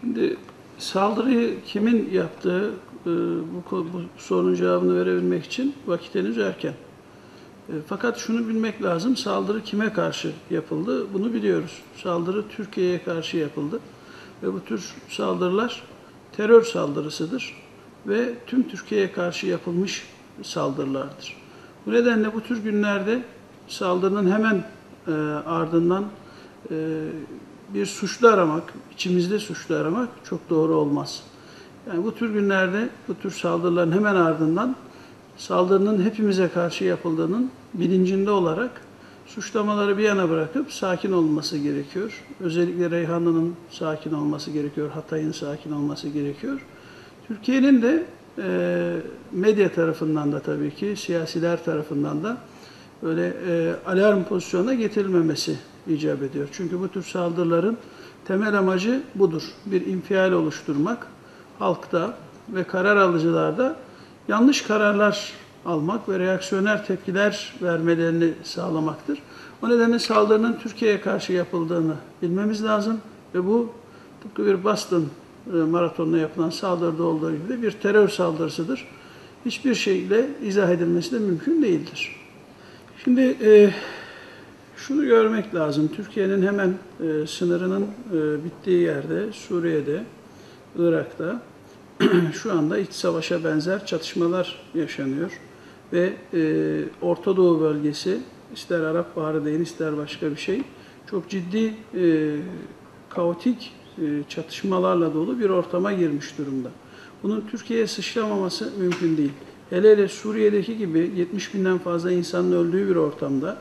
Şimdi saldırıyı kimin yaptığı e, bu, bu sorunun cevabını verebilmek için vakit henüz erken. E, Fakat şunu bilmek lazım, saldırı kime karşı yapıldı bunu biliyoruz. Saldırı Türkiye'ye karşı yapıldı ve bu tür saldırılar terör saldırısıdır ve tüm Türkiye'ye karşı yapılmış saldırılardır. Bu nedenle bu tür günlerde saldırının hemen e, ardından e, bir suçlu aramak, içimizde suçlu aramak çok doğru olmaz. Yani bu tür günlerde bu tür saldırıların hemen ardından saldırının hepimize karşı yapıldığının bilincinde olarak suçlamaları bir yana bırakıp sakin olması gerekiyor. Özellikle Reyhanlı'nın sakin olması gerekiyor, Hatay'ın sakin olması gerekiyor. Türkiye'nin de e, medya tarafından da tabii ki, siyasiler tarafından da öyle e, alarm pozisyonuna getirilmemesi icap ediyor. Çünkü bu tür saldırıların temel amacı budur. Bir infial oluşturmak, halkta ve karar alıcılarda yanlış kararlar almak ve reaksiyoner tepkiler vermelerini sağlamaktır. O nedenle saldırının Türkiye'ye karşı yapıldığını bilmemiz lazım ve bu tıpkı bir Boston e, maratonuna yapılan saldırıda olduğu gibi bir terör saldırısıdır. Hiçbir şeyle izah edilmesi de mümkün değildir. Şimdi e, şunu görmek lazım. Türkiye'nin hemen e, sınırının e, bittiği yerde, Suriye'de, Irak'ta şu anda iç savaşa benzer çatışmalar yaşanıyor. Ve e, Orta Doğu bölgesi, ister Arap Baharı deyin, ister başka bir şey, çok ciddi e, kaotik e, çatışmalarla dolu bir ortama girmiş durumda. Bunun Türkiye'ye sıçramaması mümkün değil. Hele hele Suriye'deki gibi 70 binden fazla insanın öldüğü bir ortamda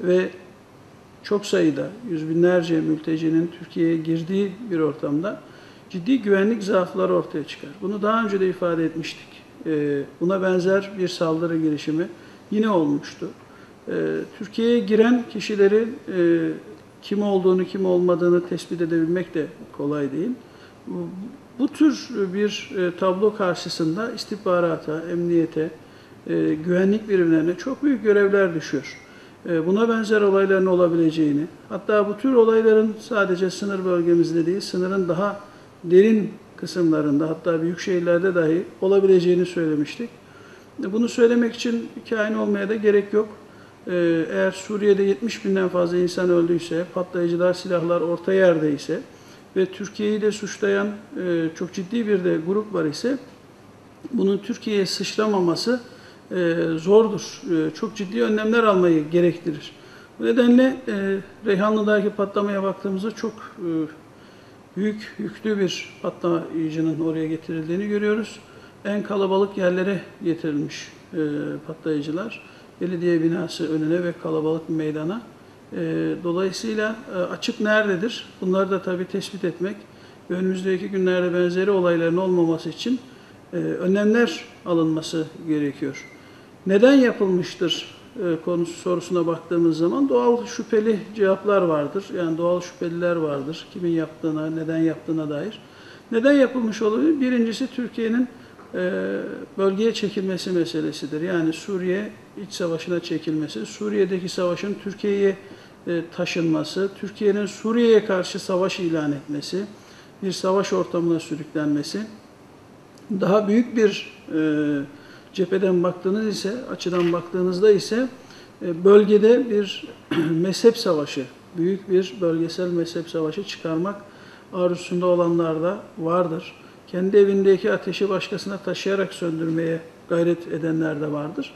ve çok sayıda, yüz binlerce mültecinin Türkiye'ye girdiği bir ortamda ciddi güvenlik zaafları ortaya çıkar. Bunu daha önce de ifade etmiştik. Ee, Buna benzer bir saldırı girişimi yine olmuştu. Ee, Türkiye'ye giren kişilerin e, kim olduğunu, kim olmadığını tespit edebilmek de kolay değil. Bu- tür bir e, tablo karşısında istihbarata, emniyete, e, güvenlik birimlerine çok büyük görevler düşüyor. E, Buna benzer olayların olabileceğini, hatta bu tür olayların sadece sınır bölgemizde değil, sınırın daha derin kısımlarında, hatta büyük şehirlerde dahi olabileceğini söylemiştik. E, Bunu söylemek için kain olmaya da gerek yok. E, Eğer Suriye'de 70 binden fazla insan öldüyse, patlayıcılar, silahlar orta yerdeyse ve Türkiye'yi de suçlayan çok ciddi bir de grup var ise bunun Türkiye'ye sıçramaması e, zordur. E, çok ciddi önlemler almayı gerektirir. Bu nedenle e, Reyhanlı'daki patlamaya baktığımızda çok e, büyük yüklü bir patlayıcının oraya getirildiğini görüyoruz. En kalabalık yerlere getirilmiş e, patlayıcılar. Belediye binası önüne ve kalabalık meydana. E, dolayısıyla e, açık nerededir? Bunları da tabii tespit etmek önümüzdeki günlerde benzeri olayların olmaması için e, önlemler alınması gerekiyor. Neden yapılmıştır e, konusu sorusuna baktığımız zaman doğal şüpheli cevaplar vardır. Yani doğal şüpheliler vardır. Kimin yaptığına, neden yaptığına dair. Neden yapılmış olabilir? Birincisi Türkiye'nin e, bölgeye çekilmesi meselesidir. Yani Suriye iç savaşına çekilmesi, Suriye'deki savaşın Türkiye'ye e, taşınması, Türkiye'nin Suriye'ye karşı savaş ilan etmesi, bir savaş ortamına sürüklenmesi, daha büyük bir e, cepheden baktığınız ise, açıdan baktığınızda ise e, bölgede bir mezhep savaşı, büyük bir bölgesel mezhep savaşı çıkarmak arzusunda olanlar da vardır. Kendi evindeki ateşi başkasına taşıyarak söndürmeye gayret edenler de vardır.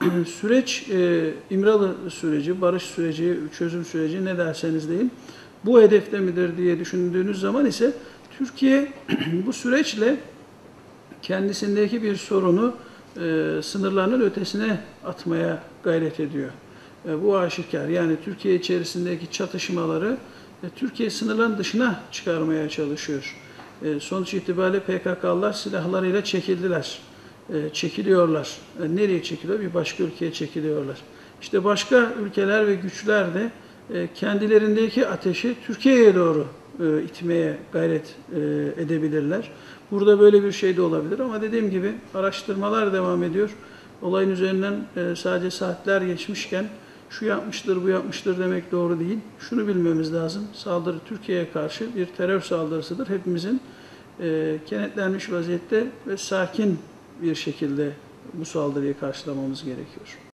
Süreç e, İmralı süreci, barış süreci, çözüm süreci ne derseniz deyin. Bu hedefte midir diye düşündüğünüz zaman ise Türkiye bu süreçle kendisindeki bir sorunu e, sınırlarının ötesine atmaya gayret ediyor. E, bu aşikar. Yani Türkiye içerisindeki çatışmaları e, Türkiye sınırlarının dışına çıkarmaya çalışıyor. E, sonuç itibariyle PKK'lılar silahlarıyla çekildiler. E, çekiliyorlar. E, nereye çekiliyor? Bir başka ülkeye çekiliyorlar. İşte başka ülkeler ve güçler de e, kendilerindeki ateşi Türkiye'ye doğru e, itmeye gayret e, edebilirler. Burada böyle bir şey de olabilir ama dediğim gibi araştırmalar devam ediyor. Olayın üzerinden e, sadece saatler geçmişken şu yapmıştır, bu yapmıştır demek doğru değil. Şunu bilmemiz lazım. Saldırı Türkiye'ye karşı bir terör saldırısıdır. Hepimizin e, kenetlenmiş vaziyette ve sakin bir şekilde bu saldırıyı karşılamamız gerekiyor.